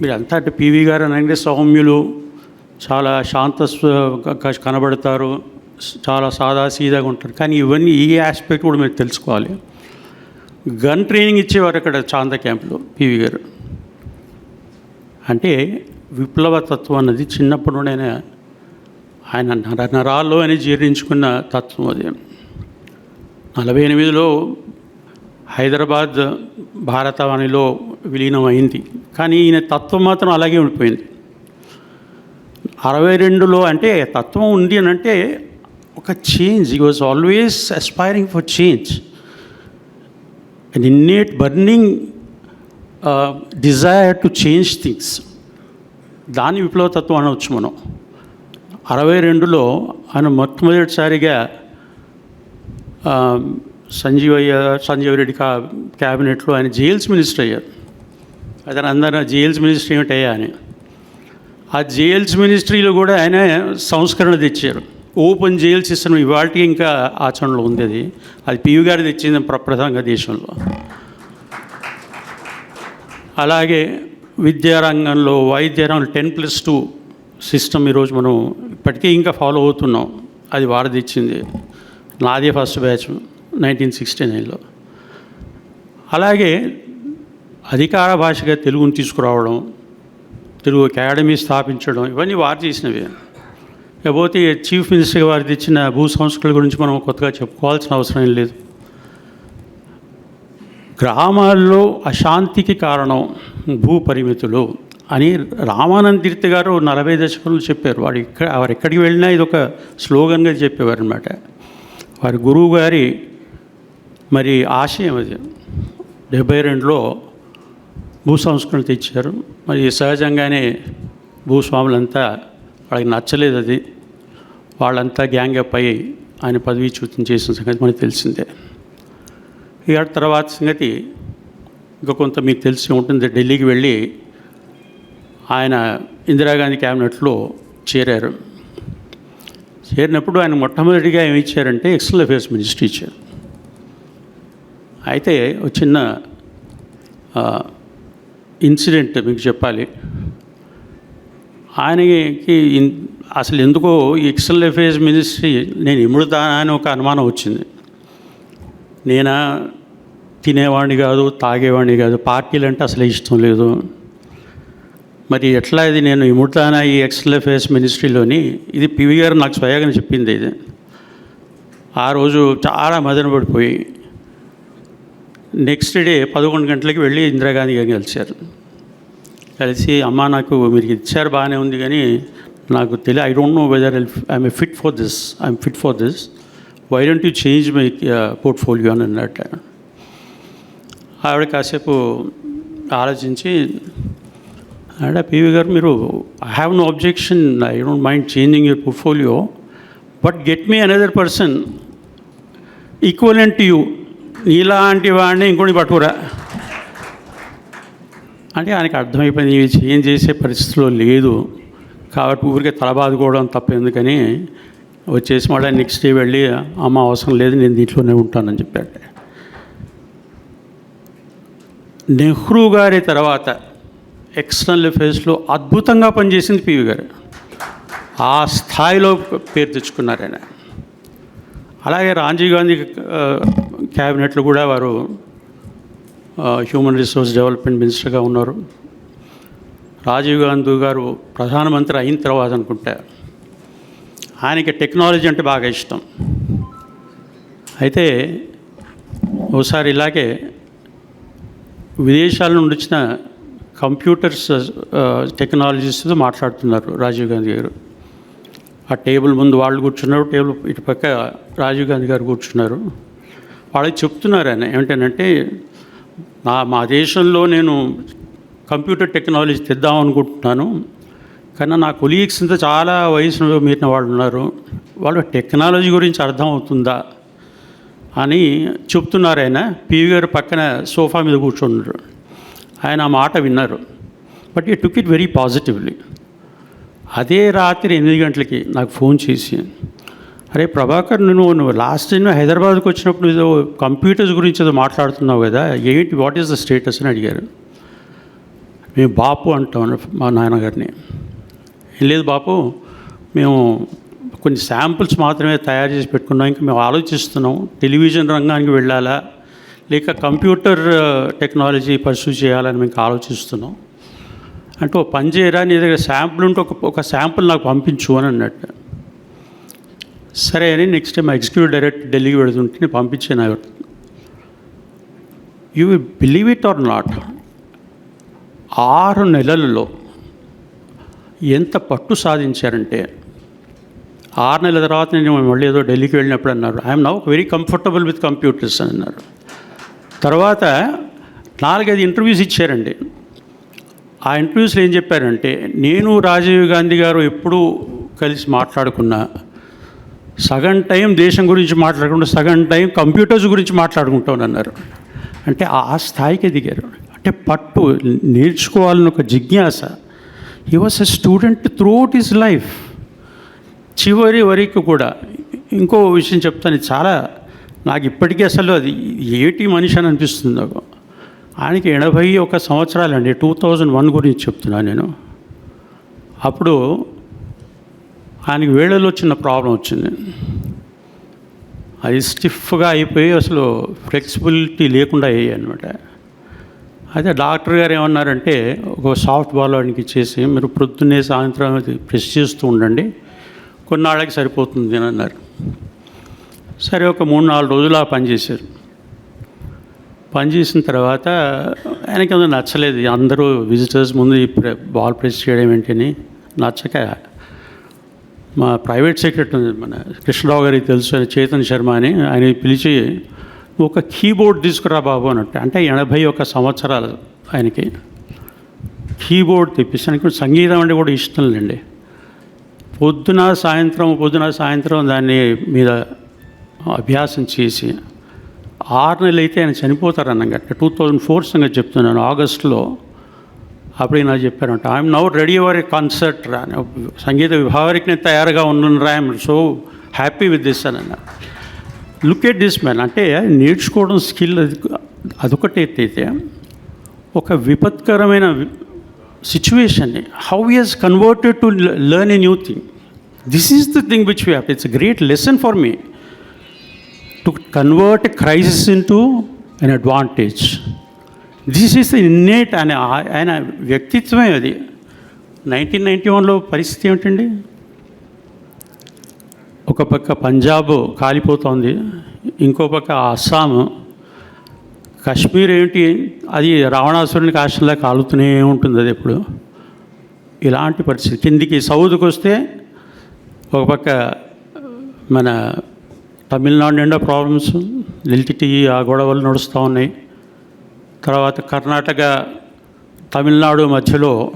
మీరు అంతా అంటే పివి గారు అనగానే సౌమ్యులు చాలా శాంత కనబడతారు. చాలా సాదాసీదాగా ఉంటారు. కానీ ఇవన్నీ ఈ ఆస్పెక్ట్ కూడా మీరు తెలుసుకోవాలి. గన్ ట్రైనింగ్ ఇచ్చేవారు అక్కడ చాంద క్యాంప్లో పివి గారు. అంటే విప్లవ తత్వం అన్నది చిన్నప్పటి నుండి ఆయన ఆయన నర నరాల్లో అని జీర్ణించుకున్న తత్వం అది. నలభై ఎనిమిదిలో హైదరాబాద్ భారతవాణిలో విలీనం అయింది కానీ ఈయన తత్వం మాత్రం అలాగే ఉండిపోయింది. అరవై రెండులో అంటే తత్వం ఉంది అని అంటే ఒక change. He was always aspiring for change and innate burning desire to change things దాని విప్లవతత్వం అనవచ్చు మనం. అరవై రెండులో ఆయన మొట్టమొదటిసారిగా uh, సంజీవయ్య సంజీవ్ రెడ్డి కా క్యాబినెట్లో ఆయన జైల్స్ మినిస్టర్ అయ్యారు. అతను అందరూ జైల్స్ మినిస్ట్రీ ఏమిటయ్యా అని. ఆ జైల్స్ మినిస్ట్రీలో కూడా ఆయన సంస్కరణ తెచ్చారు. ఓపెన్ జైల్ సిస్టమ్ ఇవాళకి ఇంకా ఆచరణలో ఉంది అది. అది పియు గారు తెచ్చింది ప్రప్రథంగా దేశంలో. అలాగే విద్యారంగంలో వైద్యరంగంలో టెన్ ప్లస్ టూ సిస్టమ్ ఈరోజు మనం ఇప్పటికీ ఇంకా ఫాలో అవుతున్నాం. అది వారు తెచ్చింది. నాదే ఫస్ట్ బ్యాచ్ నైన్టీన్ సిక్స్టీ నైన్లో. అలాగే అధికార భాషగా తెలుగుని తీసుకురావడం తెలుగు అకాడమీ స్థాపించడం ఇవన్నీ వారు చేసినవి. లేకపోతే చీఫ్ మినిస్టర్ వారు తెచ్చిన భూ సంస్కృతుల గురించి మనం కొత్తగా చెప్పుకోవాల్సిన అవసరం ఏం లేదు. గ్రామాల్లో అశాంతికి కారణం భూ పరిమితులు అని రామానంద తీర్థ గారు నలభై దశకంలో చెప్పారు. వాడు ఇక్కడ వారు ఎక్కడికి వెళ్ళినా ఇది ఒక స్లోగన్గా చెప్పేవారు అనమాట వారి గురువు గారి మరి ఆశయం అది. డెబ్బై రెండులో భూ సంస్కరణ తెచ్చారు. మరి సహజంగానే భూస్వాములంతా వాళ్ళకి నచ్చలేదు అది. వాళ్ళంతా గ్యాంగ్ అప్ అయ్యి ఆయన పదవీచ్యుతం చేసిన సంగతి మనకు తెలిసిందే. ఇక తర్వాత సంగతి ఇంకా కొంత మీకు తెలిసి ఉంటుంది. ఢిల్లీకి వెళ్ళి ఆయన ఇందిరాగాంధీ క్యాబినెట్లో చేరారు. చేరినప్పుడు ఆయన మొట్టమొదటిగా ఏమి ఇచ్చారంటే ఎక్స్టర్నల్ అఫేర్స్ మినిస్ట్రీ ఇచ్చారు. అయితే ఒక చిన్న ఇన్సిడెంట్ మీకు చెప్పాలి. ఆయనకి అసలు ఎందుకో ఎక్స్టర్నల్ అఫేర్స్ మినిస్ట్రీ నేను ఇముడుతానా అని ఒక అనుమానం వచ్చింది. నేనా తినేవాడిని కాదు తాగేవాడిని కాదు పార్టీలు అంటే అసలు ఇష్టం లేదు. మరి ఎట్లా ఇది నేను ఇముడుతానా ఈ ఎక్స్టర్నల్ అఫేర్స్ మినిస్ట్రీలోని ఇది పివి గారు నాకు స్వయంగా చెప్పింది ఇది. ఆ రోజు చాలా మదన పడిపోయి నెక్స్ట్ డే పదకొండు గంటలకి వెళ్ళి ఇందిరాగాంధీ గారిని కలిశారు. కలిసి అమ్మ నాకు మీరు ఇచ్చారు బాగానే ఉంది కానీ నాకు తెలియ I don't know whether I'm fit for this I'm fit for this why don't you change my portfolio అని అన్నట్టు ఆవిడ కాసేపు ఆలోచించి ఆడ పీవీ గారు మీరు I have no objection I don't mind changing your portfolio but get me another person equivalent you నీలాంటి వాడిని ఇంకోటి పట్టుకురా. అంటే ఆయనకి అర్థమైపోయింది ఇవి చేంజ్ చేసే పరిస్థితిలో లేదు. కాబట్టి ఊరికే తలబాదుకోవడం తప్ప. ఎందుకని? వచ్చేసి మళ్ళీ నెక్స్ట్ డే వెళ్ళి అమ్మ అవసరం లేదు నేను దీంట్లోనే ఉంటానని చెప్పాడు. నెహ్రూ గారి తర్వాత ఎక్స్టర్నల్ అఫేర్స్లో అద్భుతంగా పనిచేసింది పివి గారు. ఆ స్థాయిలో పేరు తెచ్చుకున్నారు ఆయన. అలాగే రాజీవ్ గాంధీ క్యాబినెట్లు కూడా వారు హ్యూమన్ రిసోర్స్ డెవలప్మెంట్ మినిస్టర్గా ఉన్నారు. రాజీవ్ గాంధీ గారు ప్రధానమంత్రి అయిన తర్వాత అనుకుంటా. ఆయనకి టెక్నాలజీ అంటే బాగా ఇష్టం. అయితే ఒకసారి ఇలాగే విదేశాల నుండి వచ్చిన కంప్యూటర్స్ టెక్నాలజీస్తో మాట్లాడుతున్నారు రాజీవ్ గాంధీ గారు. ఆ టేబుల్ ముందు వాళ్ళు కూర్చున్నారు టేబుల్ ఇటు పక్క రాజీవ్ గాంధీ గారు కూర్చున్నారు. వాళ్ళకి చెప్తున్నారు ఆయన ఏమిటంటే నా మా దేశంలో నేను కంప్యూటర్ టెక్నాలజీ తెద్దాం అనుకుంటున్నాను కానీ నా కొలీగ్స్ అంతా చాలా వయసులో మీరిన వాళ్ళు ఉన్నారు. వాళ్ళు టెక్నాలజీ గురించి అర్థం అవుతుందా అని చెప్తున్నారు ఆయన. పీవీ గారు పక్కన సోఫా మీద కూర్చున్నారు. ఆయన ఆ మాట విన్నారు. బట్ ఈ టుక్ ఇట్ వెరీ పాజిటివ్లీ అదే రాత్రి ఎనిమిది గంటలకి నాకు ఫోన్ చేసి అరే ప్రభాకర్ నువ్వు నువ్వు లాస్ట్ టైం హైదరాబాద్కి వచ్చినప్పుడు ఏదో కంప్యూటర్స్ గురించి ఏదో మాట్లాడుతున్నావు కదా ఏంటి వాట్ ఈస్ ద స్టేటస్ అని అడిగారు. మేము బాపు అంటాం మా నాన్నగారిని. "ఏం లేదు బాపు మేము కొన్ని శాంపుల్స్ మాత్రమే తయారు చేసి పెట్టుకున్నాం ఇంకా మేము ఆలోచిస్తున్నాం టెలివిజన్ రంగానికి వెళ్ళాలా లేక కంప్యూటర్ టెక్నాలజీ పర్సూ చేయాలని మేము ఆలోచిస్తున్నాం. అంటే ఓ పని చేయరా నీ దగ్గర శాంపుల్ ఉంటే ఒక ఒక శాంపుల్ నాకు పంపించు అని అన్నట్టు. సరే అని నెక్స్ట్ టైం ఎగ్జిక్యూటివ్ డైరెక్టర్ ఢిల్లీకి వెళుతుంటే నేను పంపించాను you believe it or not ఆరు నెలల్లో ఎంత పట్టు సాధించారంటే ఆరు నెలల తర్వాత నేను మళ్ళీ ఏదో ఢిల్లీకి వెళ్ళినప్పుడు అన్నారు I'm now very comfortable with computers అని అన్నారు. తర్వాత నాలుగైదు ఇంటర్వ్యూస్ ఇచ్చారండి. ఆ ఇంటర్వ్యూస్లో ఏం చెప్పారంటే నేను రాజీవ్ గాంధీ గారు ఎప్పుడూ కలిసి మాట్లాడుకున్నా సగం టైం దేశం గురించి మాట్లాడకుండా సగం టైం కంప్యూటర్స్ గురించి మాట్లాడుకుంటామని అన్నారు. అంటే ఆ స్థాయికి దిగారు. అంటే పట్టు నేర్చుకోవాలని ఒక జిజ్ఞాస. He was a student throughout his life చివరి వరకు కూడా ఇంకో విషయం చెప్తాను. చాలా నాకు ఇప్పటికీ అసలు అది ఏటి మనిషి అని అనిపిస్తుంది నాకు. ఆయనకి ఎనభై ఒక సంవత్సరాలండి. టూ థౌజండ్ వన్ గురించి చెప్తున్నాను నేను. అప్పుడు ఆయనకి వేళ్ళలో చిన్న ప్రాబ్లం వచ్చింది. అది స్టిఫ్గా అయిపోయి అసలు ఫ్లెక్సిబిలిటీ లేకుండా అయ్యాయి అనమాట అయితే డాక్టర్ గారు ఏమన్నారంటే ఒక సాఫ్ట్ బాల్ వాడికి ఇచ్చేసి మీరు ప్రొద్దున్నే సాయంత్రం అది ప్రెస్ చేస్తూ ఉండండి కొన్నాళ్ళకి సరిపోతుంది అని అన్నారు. సరే ఒక మూడు నాలుగు రోజులు ఆ పని పనిచేసిన పని చేసిన తర్వాత ఆయనకి అది నచ్చలేదు. అందరూ విజిటర్స్ ముందు బాల్ ప్రెస్ చేయడం ఏంటని నచ్చక మా ప్రైవేట్ సెక్రటరీ మన కృష్ణరావు గారికి తెలుసు అని చేతన్ శర్మ అని ఆయన పిలిచి "నువ్వు ఒక కీబోర్డ్ తీసుకురా బాబు అన్నట్టు అంటే ఎనభై ఒక సంవత్సరాలు ఆయనకి. కీబోర్డ్ తెప్పిస్తే ఆయనకి సంగీతం అంటే కూడా ఇష్టం లేండి. పొద్దున సాయంత్రం పొద్దున సాయంత్రం దాన్ని మీద అభ్యాసం చేసి ఆరు నెలలు అయితే ఆయన చనిపోతారు అన్నమాట టూ థౌజండ్ ఫోర్ సంగతి చెప్తున్నాను ఆగస్టులో. అప్పుడు నాకు చెప్పారంట I'm now ready our a concert రా. సంగీత విభాగానికి నేను తయారుగా ఉన్నాను రా I'm so happy with this అని అన్నారు. లుక్ ఎట్ దిస్ మ్యాన్ అంటే నేర్చుకోవడం స్కిల్ అది అదొకటి అయితే ఒక విపత్కరమైన సిచ్యువేషన్ని how is converted to learn a new thing this is the thing which we have it's great lesson for me to convert crisis into an advantage this is innate అనే ఆయన వ్యక్తిత్వమే అది. నైన్టీన్ నైంటీ వన్లో పరిస్థితి ఏమిటండి? ఒక పక్క పంజాబ్ కాలిపోతోంది ఇంకో పక్క అస్సాం. కాశ్మీర్ ఏంటి? అది రావణాసురుని కాష్టంలా కాలుతూనే ఉంటుంది అది ఎప్పుడు. ఇలాంటి పరిస్థితి. కిందికి సౌద్కి వస్తే ఒక పక్క మన తమిళనాడు నిండా ప్రాబ్లమ్స్ లిల్టిటీ ఆ గొడవలు నడుస్తూ ఉన్నాయి. తర్వాత కర్ణాటక తమిళనాడు మధ్యలో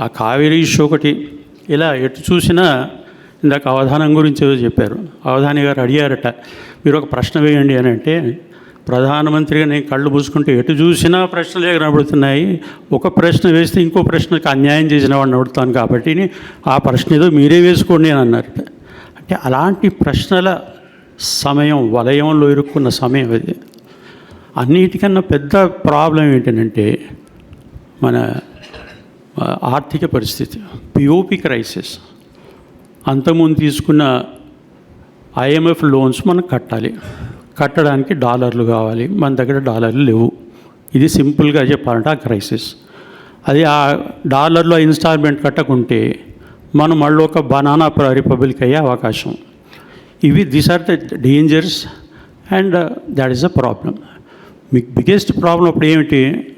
ఆ కావేరీ ఇష్యూ ఒకటి. ఇలా ఎటు చూసినా ఇందాక అవధానం గురించి ఏదో చెప్పారు. అవధాని గారు అడిగారట మీరు ఒక ప్రశ్న వేయండి అని అంటే ప్రధానమంత్రిగా నేను కళ్ళు పూసుకుంటే ఎటు చూసినా ప్రశ్నలే కనబడుతున్నాయి? ఒక ప్రశ్న వేస్తే ఇంకో ప్రశ్నకు అన్యాయం చేసిన వాడిని అడుగుతాను కాబట్టి ఆ ప్రశ్న ఏదో మీరే వేసుకోండి అని అన్నారట. అంటే అలాంటి ప్రశ్నల సమయం వలయంలో ఇరుక్కున్న సమయం అది. అన్నిటికన్నా పెద్ద ప్రాబ్లం ఏంటంటే మన ఆర్థిక పరిస్థితి పిఓపి క్రైసిస్ అంతకుముందు తీసుకున్న ఐఎంఎఫ్ లోన్స్ మనం కట్టాలి. కట్టడానికి డాలర్లు కావాలి. మన దగ్గర డాలర్లు లేవు. ఇది సింపుల్గా చెప్పాలంటే ఆ క్రైసిస్ అది ఆ డాలర్లో ఇన్స్టాల్మెంట్ కట్టకుంటే మనం మళ్ళీ ఒక బనానా రిపబ్లిక్ అయ్యే అవకాశం. ఇవి these are the dangers and that is the problem మీకు బిగ్గెస్ట్ ప్రాబ్లం అప్పుడు ఏమిటి?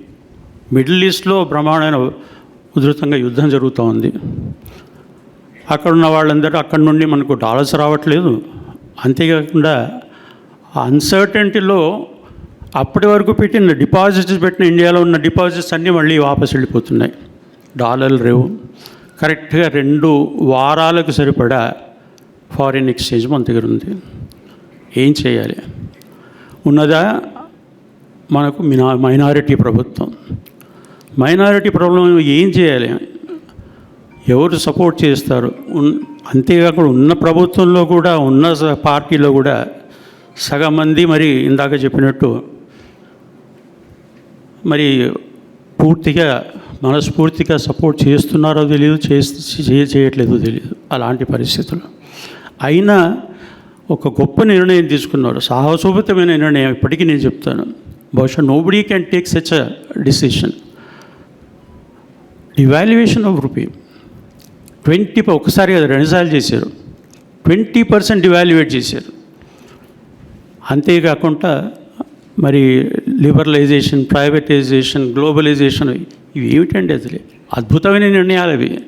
మిడిల్ ఈస్ట్లో బ్రహ్మాండమైన ఉధృతంగా యుద్ధం జరుగుతూ ఉంది. అక్కడ ఉన్న వాళ్ళందరూ అక్కడి నుండి మనకు డాలర్స్ రావట్లేదు. అంతేకాకుండా అన్సర్టెంటీలో అప్పటి వరకు పెట్టిన డిపాజిట్స్ పెట్టిన ఇండియాలో ఉన్న డిపాజిట్స్ అన్నీ మళ్ళీ వాపస్ వెళ్ళిపోతున్నాయి. డాలర్లు రేవు కరెక్ట్గా రెండు వారాలకు సరిపడా ఫారిన్ ఎక్స్చేంజ్ మన దగ్గర ఉంది. ఏం చేయాలి? ఉన్నదా మనకు మినా మైనారిటీ ప్రభుత్వం. మైనారిటీ ప్రాబ్లం ఏం చేయాలి? ఎవరు సపోర్ట్ చేస్తారు? అంతేకాకుండా ఉన్న ప్రభుత్వంలో కూడా ఉన్న స- పార్టీలో కూడా సగం మంది మరి ఇందాక చెప్పినట్టు మరి పూర్తిగా మనస్ఫూర్తిగా సపోర్ట్ చేస్తున్నారో తెలియదు చేసి చేయట్లేదో తెలియదు అలాంటి పరిస్థితులు. అయినా ఒక గొప్ప నిర్ణయం తీసుకున్నారు. సాహసోపతమైన నిర్ణయం ఇప్పటికీ నేను చెప్తాను. బహుశా nobody can take such a decision evaluation of rupee twenty ఒకసారి కదా రెండుసార్లు చేశారు. ట్వంటీ పర్సెంట్ ఇవాల్యుయేట్ చేశారు. అంతేకాకుండా మరి లిబరలైజేషన్ ప్రైవేటైజేషన్ గ్లోబలైజేషన్ ఇవి ఏమిటండి అసలు? అద్భుతమైన నిర్ణయాలు అవి.